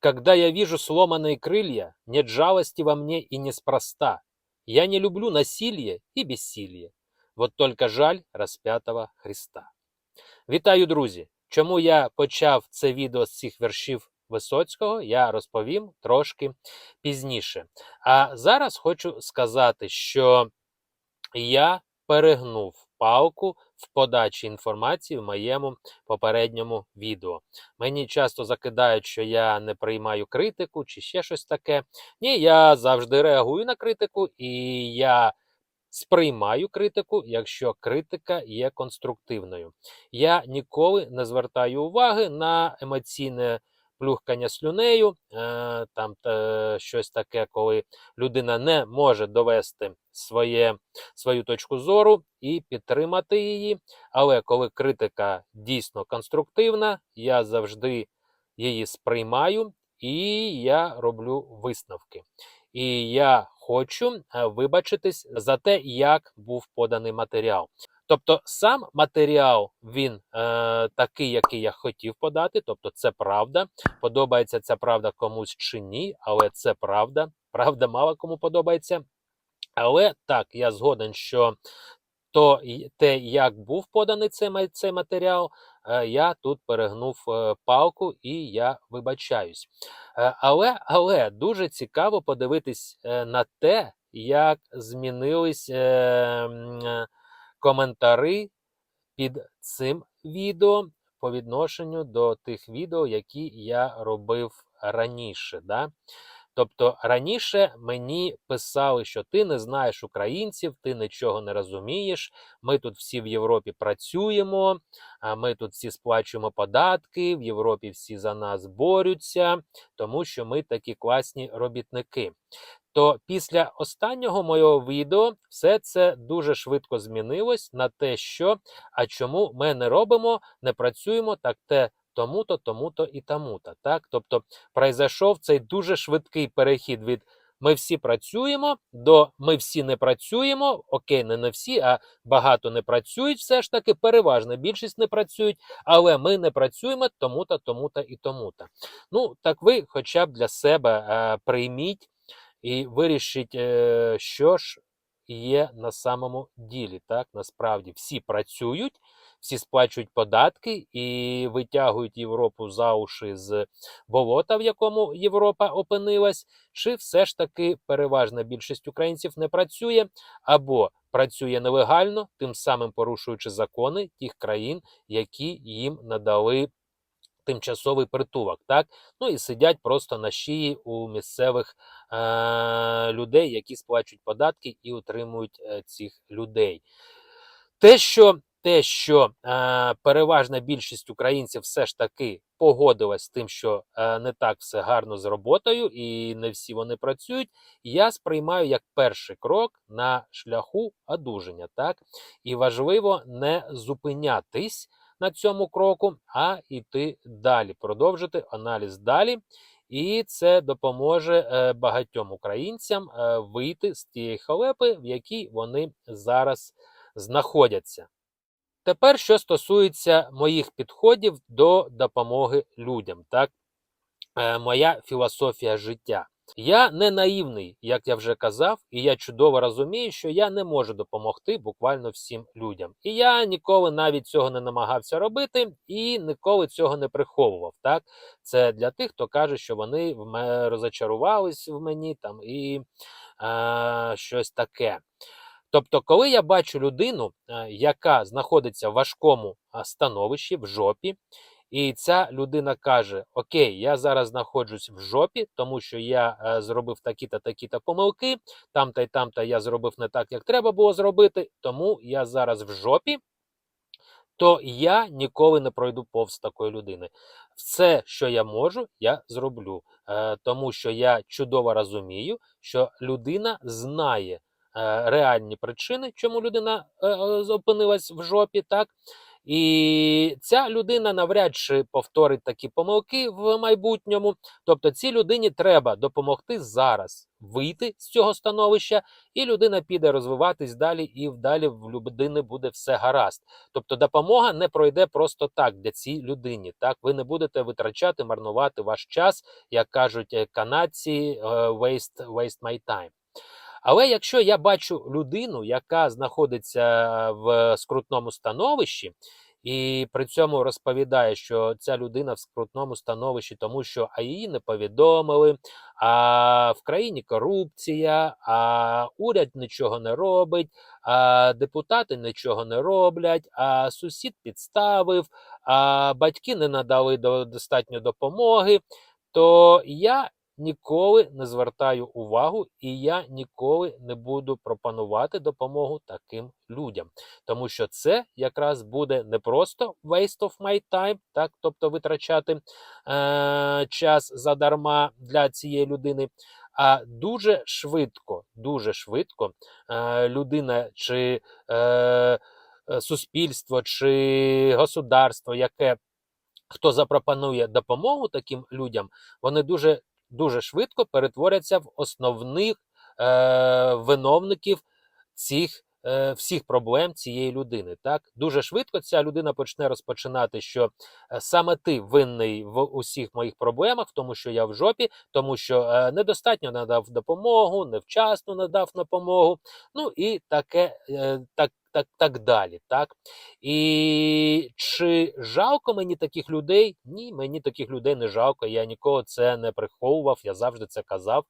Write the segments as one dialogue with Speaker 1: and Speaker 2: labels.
Speaker 1: Когда я вижу сломанные крылья, нет жалости во мне и неспроста. Я не люблю насилие и бессилие. Вот только жаль распятого Христа. Вітаю, друзі! Чому я почав це відео з цих віршів Висоцького, я розповім трошки пізніше. А зараз хочу сказати, що я перегнув палку в подачі інформації в моєму попередньому відео. Мені часто закидають, що я не приймаю критику чи ще щось таке. Ні, я завжди реагую на критику, і я сприймаю критику, якщо критика є конструктивною. Я ніколи не звертаю уваги на емоційне плюхкання слюнею, е, там щось таке, коли людина не може довести своє, свою точку зору і підтримати її. Але коли критика дійсно конструктивна, я завжди її сприймаю і я роблю висновки. І я хочу е, вибачитись за те, як був поданий матеріал. Тобто сам матеріал він е, такий, який я хотів подати. Тобто, це правда. Подобається ця правда комусь чи ні, але це правда. Правда, мало кому подобається. Але так, я згоден, що то те, як був поданий цей, цей матеріал, е, я тут перегнув е, палку і я вибачаюсь. Е, Але, але дуже цікаво подивитись на те, як змінились коментари під цим відео по відношенню до тих відео, які я робив раніше. Да? Тобто раніше мені писали, що ти не знаєш українців, ти нічого не розумієш. Ми тут всі в Європі працюємо, ми тут всі сплачуємо податки, в Європі всі за нас борються, тому що ми такі класні робітники. То після останнього моєго відео все це дуже швидко змінилось на те, що а чому ми не робимо, не працюємо так те тому-то, тому-то і тому-то. Так? Тобто произойшов цей дуже швидкий перехід від ми всі працюємо до ми всі не працюємо. Окей, не, не всі, а багато не працюють. Все ж таки, переважна більшість не працюють, але ми не працюємо тому-то, тому-то і тому-то. Ну, так ви хоча б для себе е, прийміть і вирішіть, е, що ж є на самому ділі. Так, насправді всі працюють, всі сплачують податки і витягують Європу за уші з болота, в якому Європа опинилась, чи все ж таки переважна більшість українців не працює або працює нелегально, тим самим порушуючи закони тих країн, які їм надали. Тимчасовий притулок, так ну і сидять просто на шиї у місцевих е- людей, які сплачують податки і утримують е, цих людей. Те, що те, що е, переважна більшість українців все ж таки погодилась з тим, що е, не так все гарно з роботою, і не всі вони працюють, я сприймаю як перший крок на шляху одужання. Так і важливо не зупинятись на цьому кроку, а йти далі, продовжити аналіз далі. І це допоможе е, багатьом українцям е, вийти з тієї халепи, в якій вони зараз знаходяться. Тепер, що стосується моїх підходів до допомоги людям, так е, моя філософія життя. Я не наївний, як я вже казав, і я чудово розумію, що я не можу допомогти буквально всім людям. І я ніколи навіть цього не намагався робити і ніколи цього не приховував. Так, це для тих, хто каже, що вони в мене розочарувались в мені там і е, щось таке. Тобто, коли я бачу людину, е, яка знаходиться в важкому становищі, в жопі, і ця людина каже: Окей, я зараз знаходжусь в жопі, тому що я е, зробив такі-та такі-та помилки, там-та й там-та я зробив не так, як треба було зробити, тому я зараз в жопі. То я ніколи не пройду повз такої людини. Все, що я можу, я зроблю, е, тому що я чудово розумію, що людина знає е, реальні причини, чому людина е, е, опинилась в жопі, так І ця людина навряд чи повторить такі помилки в майбутньому. Тобто, цій людині треба допомогти зараз вийти з цього становища, і людина піде розвиватись далі, і далі в людини буде все гаразд. Тобто, допомога не пройде просто так для цій людині. Так, ви не будете витрачати, марнувати ваш час, як кажуть е, канадці, е, waste, waste my time. Але якщо я бачу людину, яка знаходиться в скрутному становищі, і при цьому розповідає, що ця людина в скрутному становищі, тому що а її не повідомили, а в країні корупція, а уряд нічого не робить, а депутати нічого не роблять, а сусід підставив, а батьки не надали до- достатньо допомоги, то я ніколи не звертаю увагу і я ніколи не буду пропонувати допомогу таким людям. Тому що це якраз буде не просто waste of my time, так, тобто витрачати е, час задарма для цієї людини. А дуже швидко, дуже швидко е, людина чи е, е, суспільство, чи государство, яке хто запропонує допомогу таким людям, вони дуже дуже швидко перетворяться в основних е, виновників цих е, всіх проблем цієї людини. Так дуже швидко ця людина почне розпочинати, що е, саме ти винний в усіх моїх проблемах, в тому, що я в жопі, тому що е, недостатньо надав допомогу, невчасно надав допомогу. Ну і таке так. Так, так далі, так і чи жалко мені таких людей? Ні, мені таких людей не жалко. Я нікого це не приховував. Я завжди це казав.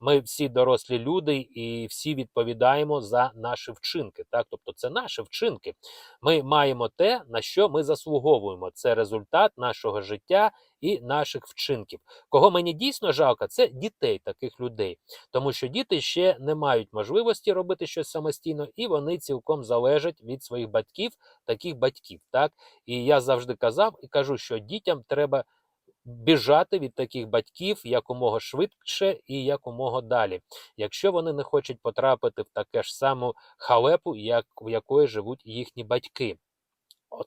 Speaker 1: Ми всі дорослі люди, і всі відповідаємо за наші вчинки. Так, тобто, це наші вчинки. Ми маємо те, на що ми заслуговуємо. Це результат нашого життя і наших вчинків. Кого мені дійсно жалко, це дітей таких людей, тому що діти ще не мають можливості робити щось самостійно, і вони цілком залежать від своїх батьків, таких батьків. Так і я завжди казав і кажу, що дітям треба біжати від таких батьків якомога швидше і якомога далі, якщо вони не хочуть потрапити в таке ж саму халепу, як в якої живуть їхні батьки.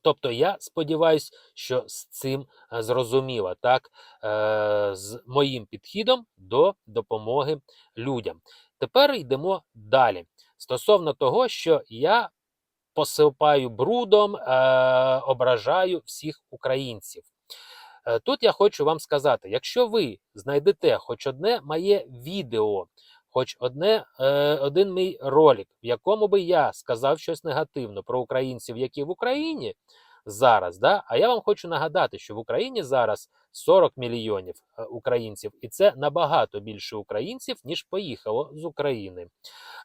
Speaker 1: Тобто я сподіваюся, що з цим е, зрозуміло, так, е, з моїм підходом до допомоги людям. Тепер йдемо далі. Стосовно того, що я посипаю брудом, е, ображаю всіх українців. Е, Тут я хочу вам сказати: якщо ви знайдете хоч одне моє відео, хоч одне, е, один мій ролик, в якому би я сказав щось негативно про українців, які в Україні зараз, да? а я вам хочу нагадати, що в Україні зараз 40 мільйонів е, українців, і це набагато більше українців, ніж поїхало з України.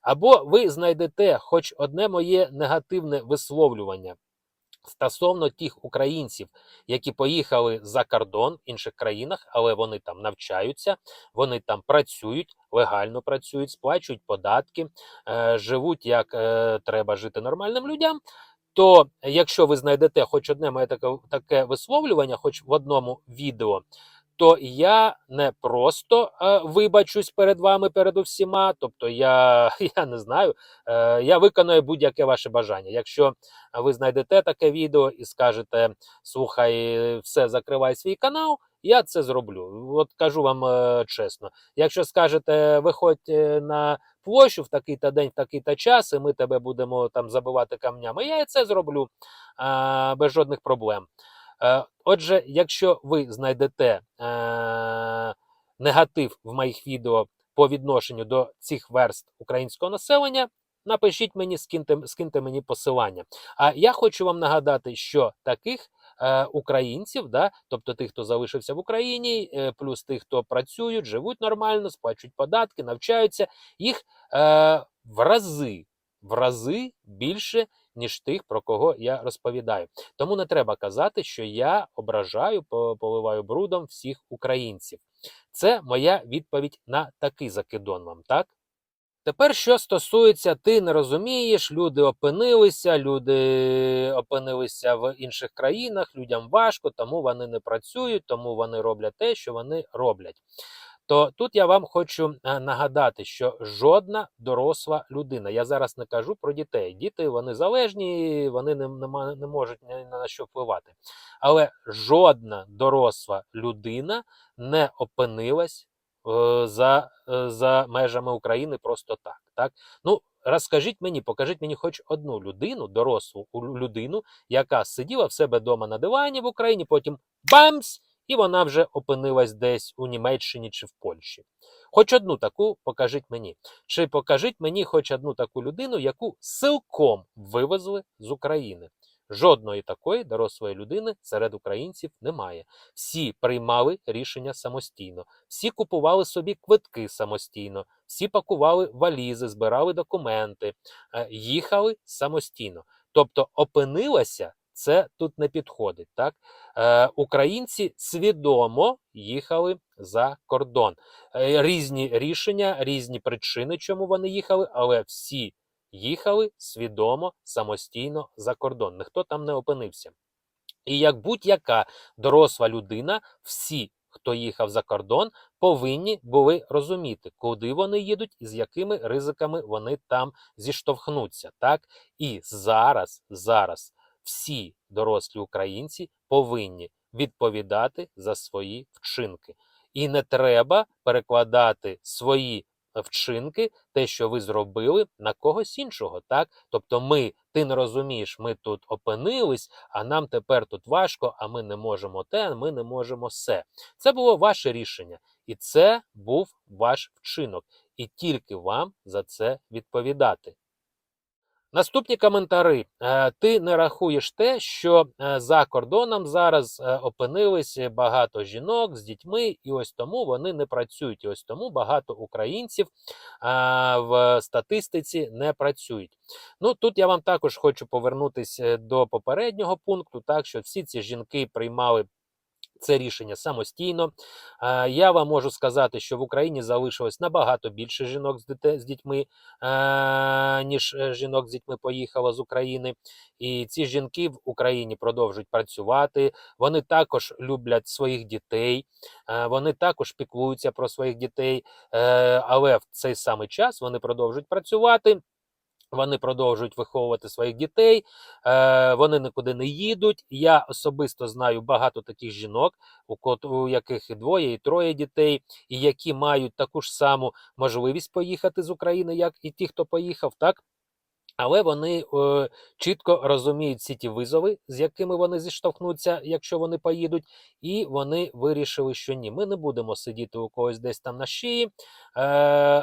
Speaker 1: Або ви знайдете хоч одне моє негативне висловлювання стосовно тих українців, які поїхали за кордон в інших країнах, але вони там навчаються, вони там працюють, легально працюють, сплачують податки, е, живуть як е, треба жити нормальним людям. То якщо ви знайдете хоч одне моє таке, таке висловлювання, хоч в одному відео, то я не просто е, вибачусь перед вами, перед усіма. Тобто, я, я не знаю, е, я виконую будь-яке ваше бажання. Якщо ви знайдете таке відео і скажете: слухай, все, закривай свій канал. Я це зроблю. От кажу вам е, чесно. Якщо скажете, виходь е, на площу в такий-то день, в такий-то час, і ми тебе будемо там забивати камнями, я і це зроблю е, без жодних проблем. Е, Отже, якщо ви знайдете е, негатив в моїх відео по відношенню до цих верст українського населення, напишіть мені, скиньте, скиньте мені посилання. А я хочу вам нагадати, що таких е, українців, да, тобто тих, хто залишився в Україні, плюс тих, хто працюють, живуть нормально, сплачують податки, навчаються, їх е, в рази, в рази більше, ніж тих, про кого я розповідаю. Тому не треба казати, що я ображаю, по- поливаю брудом всіх українців. Це моя відповідь на такий закидон вам, так? Тепер, що стосується, ти не розумієш, люди опинилися, люди опинилися в інших країнах, людям важко, тому вони не працюють, тому вони роблять те, що вони роблять. То тут я вам хочу е, нагадати, що жодна доросла людина, я зараз не кажу про дітей. Діти вони залежні, вони не, не, не можуть ні на що впливати. Але жодна доросла людина не опинилась е, за, е, за межами України просто так. так? Ну, розкажіть мені, покажіть мені хоч одну людину, дорослу людину, яка сиділа в себе вдома на дивані в Україні, потім бамс! І вона вже опинилась десь у Німеччині чи в Польщі. Хоч одну таку покажіть мені. Чи покажіть мені хоч одну таку людину, яку силком вивезли з України. Жодної такої дорослої людини серед українців немає. Всі приймали рішення самостійно, всі купували собі квитки самостійно, всі пакували валізи, збирали документи, е, їхали самостійно. Тобто опинилася, це тут не підходить. Так? Е, Українці свідомо їхали за кордон. Е, Різні рішення, різні причини, чому вони їхали, але всі їхали свідомо самостійно за кордон. Ніхто там не опинився. І як будь-яка доросла людина, всі, хто їхав за кордон, повинні були розуміти, куди вони їдуть і з якими ризиками вони там зіштовхнуться. Так? І зараз, зараз всі дорослі українці повинні відповідати за свої вчинки. І не треба перекладати свої вчинки, те, що ви зробили, на когось іншого. Так? Тобто, ми, ти не розумієш, ми тут опинились, а нам тепер тут важко, а ми не можемо те, ми не можемо все. Це було ваше рішення, і це був ваш вчинок. І тільки вам за це відповідати. Наступні коментари. Е, Ти не рахуєш те, що е, за кордоном зараз е, опинились багато жінок з дітьми, і ось тому вони не працюють. І ось тому багато українців в статистиці не працюють. Ну тут я вам також хочу повернутися до попереднього пункту, так що всі ці жінки приймали. Це рішення самостійно. Я вам можу сказати, що в Україні залишилось набагато більше жінок з, дітьми, ніж е, жінок з дітьми поїхало з України. І ці жінки в Україні продовжують працювати. Вони також люблять своїх дітей, вони також піклуються про своїх дітей, е, але в цей самий час вони продовжують працювати. Вони продовжують виховувати своїх дітей, е, вони нікуди не їдуть. Я особисто знаю багато таких жінок, у, яких і двоє, і троє дітей, і які мають таку ж саму можливість поїхати з України, як і ті, хто поїхав, так. Але вони е, чітко розуміють всі ті визови, з якими вони зіштовхнуться, якщо вони поїдуть, і вони вирішили, що ні, ми не будемо сидіти у когось десь там на шиї, е,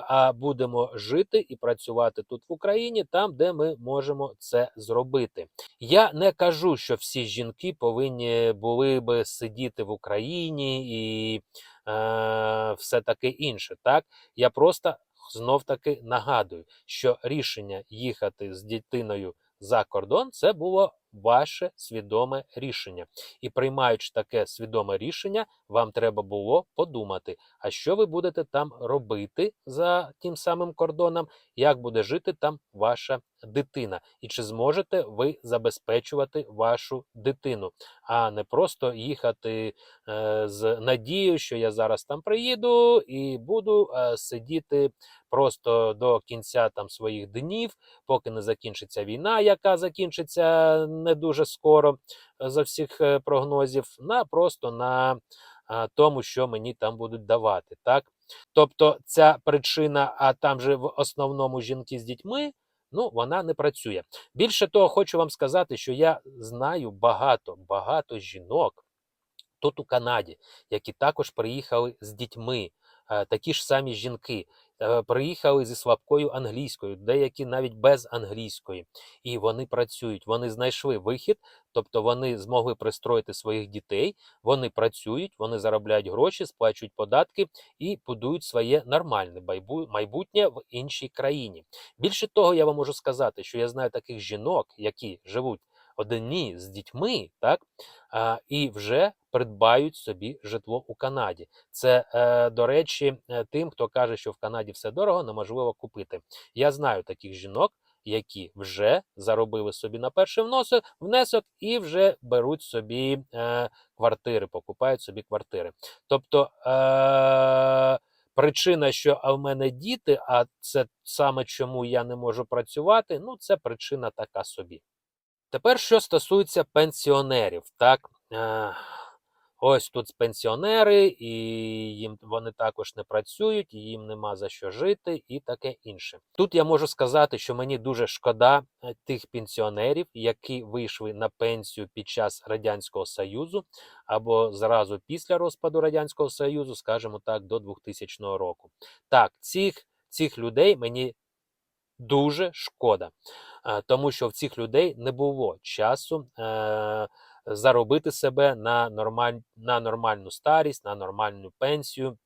Speaker 1: а будемо жити і працювати тут в Україні, там, де ми можемо це зробити. Я не кажу, що всі жінки повинні були би сидіти в Україні і е, все таке інше. Так, я просто знов таки нагадую, що рішення їхати з дитиною за кордон це було ваше свідоме рішення. І приймаючи таке свідоме рішення, вам треба було подумати, а що ви будете там робити за тим самим кордоном, як буде жити там ваша дитина, і чи зможете ви забезпечувати вашу дитину, а не просто їхати е, з надією, що я зараз там приїду і буду е, сидіти просто до кінця там своїх днів, поки не закінчиться війна, яка закінчиться не дуже скоро е, за всіх е, прогнозів, на просто на тому, що мені там будуть давати. Так? Тобто ця причина, а там же в основному жінки з дітьми. Ну, вона не працює. Більше того, хочу вам сказати, що я знаю багато, багато жінок тут у Канаді, які також приїхали з дітьми, е, такі ж самі жінки, е, приїхали зі слабкою англійською, деякі навіть без англійської, і вони працюють. Вони знайшли вихід, тобто вони змогли пристроїти своїх дітей, вони працюють, вони заробляють гроші, сплачують податки і будують своє нормальне майбутнє в іншій країні. Більше того, я вам можу сказати, що я знаю таких жінок, які живуть одні з дітьми, так і вже придбають собі житло у Канаді. Це, е, до речі, е, тим, хто каже, що в Канаді все дорого, неможливо купити. Я знаю таких жінок, які вже заробили собі на перший вносок, внесок і вже беруть собі е, квартири, покупають собі квартири. Тобто е, причина, що а в мене діти, а це саме чому я не можу працювати, ну це причина така собі. Тепер, що стосується пенсіонерів, так. Е, Ось тут пенсіонери, і їм вони також не працюють, і їм нема за що жити, і таке інше. Тут я можу сказати, що мені дуже шкода е, тих пенсіонерів, які вийшли на пенсію під час радянського союзу або зразу після розпаду радянського союзу, скажімо так, до 2000 року. Так, цих, цих людей мені дуже шкода, е, тому що в цих людей не було часу. Е, заробити себе на нормаль... на нормальну старість, на нормальну пенсію.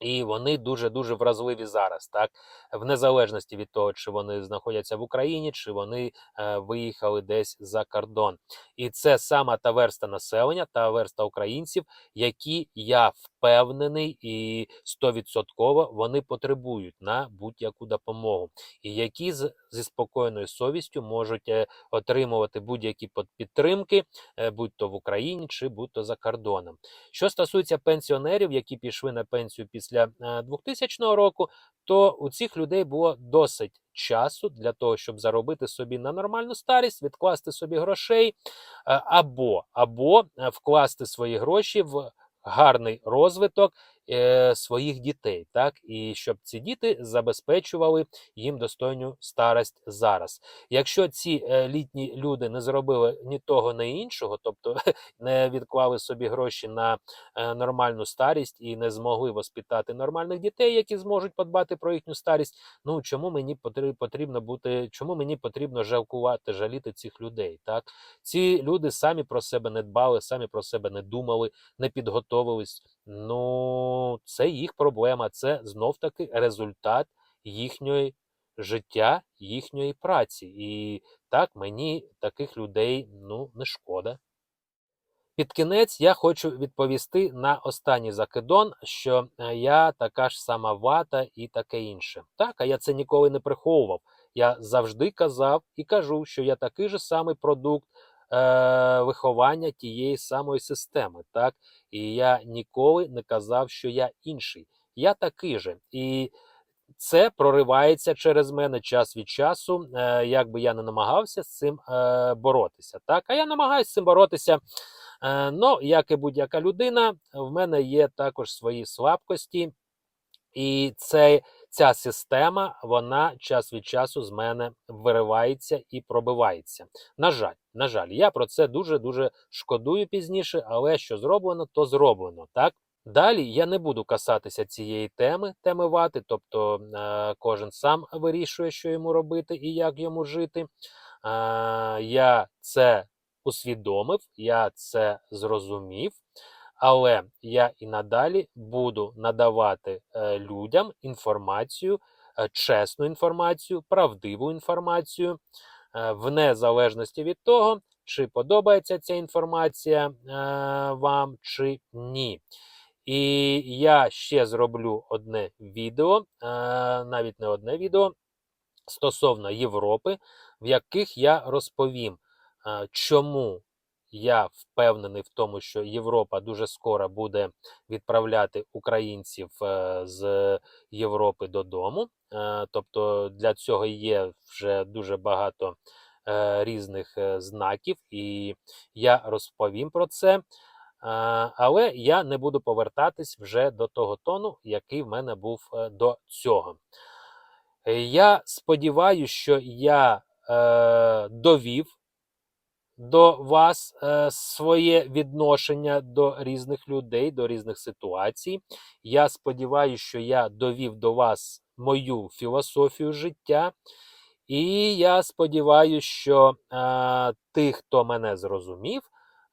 Speaker 1: І вони дуже дуже вразливі зараз, так в незалежності від того, чи вони знаходяться в Україні, чи вони е, виїхали десь за кордон. І це сама та верста населення, та верста українців, які я впевнений і стовідсотково вони потребують на будь-яку допомогу, і які з, зі спокійною совістю можуть е, отримувати будь-які підтримки, е, будь то в Україні чи будь то за кордоном. Що стосується пенсіонерів, які пішли на пенсію після 2000 року, то у цих людей було досить часу для того, щоб заробити собі на нормальну старість, відкласти собі грошей, е, або, або е, вкласти свої гроші в гарний розвиток е, своїх дітей, так і щоб ці діти забезпечували їм достойну старость зараз. Якщо ці е, літні люди не зробили ні того, ні іншого, тобто не відклали собі гроші на е, нормальну старість і не змогли воспитати нормальних дітей, які зможуть подбати про їхню старість. Ну чому мені потрібно бути, чому мені потрібно жалкувати, жаліти цих людей? Так ці люди самі про себе не дбали, самі про себе не думали, не підготовились. Ну, це їх проблема, це знов таки результат їхньої життя, їхньої праці. І так мені таких людей ну, не шкода. Під кінець я хочу відповісти на останній закидон, що е, я така ж сама вата і таке інше. Так, а я це ніколи не приховував. Я завжди казав і кажу, що я такий же самий продукт е, виховання тієї самої системи. так, І я ніколи не казав, що я інший. Я такий же. І це проривається через мене час від часу, е, як би я не намагався з цим е, боротися. Так, А я намагаюся з цим боротися. Е, ну, як і будь-яка людина, в мене є також свої слабкості, і це, ця система, вона час від часу з мене виривається і пробивається. На жаль, на жаль, я про це дуже-дуже шкодую пізніше, але що зроблено, то зроблено. так? Далі я не буду касатися цієї теми, теми вати, тобто е, кожен сам вирішує, що йому робити і як йому жити. Е, я це усвідомив, я це зрозумів, але я і надалі буду надавати е, людям інформацію, е, чесну інформацію, правдиву інформацію, е, в незалежності від того, чи подобається ця інформація вам, чи ні. І я ще зроблю одне відео, навіть не одне відео стосовно Європи, в яких я розповім, чому я впевнений в тому, що Європа дуже скоро буде відправляти українців е, з Європи додому. Тобто для цього є вже дуже багато різних знаків, і я розповім про це. Але я не буду повертатись вже до того тону, який в мене був е, до цього. Я сподіваюся, що я е, довів до вас е, своє відношення до різних людей, до різних ситуацій. Я сподіваюся, що я довів до вас мою філософію життя. І я сподіваюся, що е, тих, хто мене зрозумів,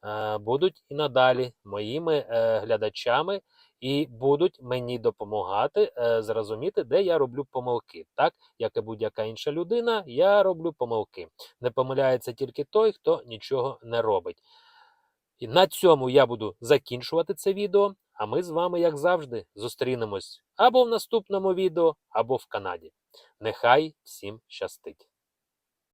Speaker 1: Е, будуть і надалі моїми е, глядачами і будуть мені допомагати е, зрозуміти, де я роблю помилки. Так, як і будь-яка інша людина, я роблю помилки. Не помиляється тільки той, хто нічого не робить. І на цьому я буду закінчувати це відео. А ми з вами, як завжди, зустрінемось або в наступному відео, або в Канаді. Нехай всім щастить!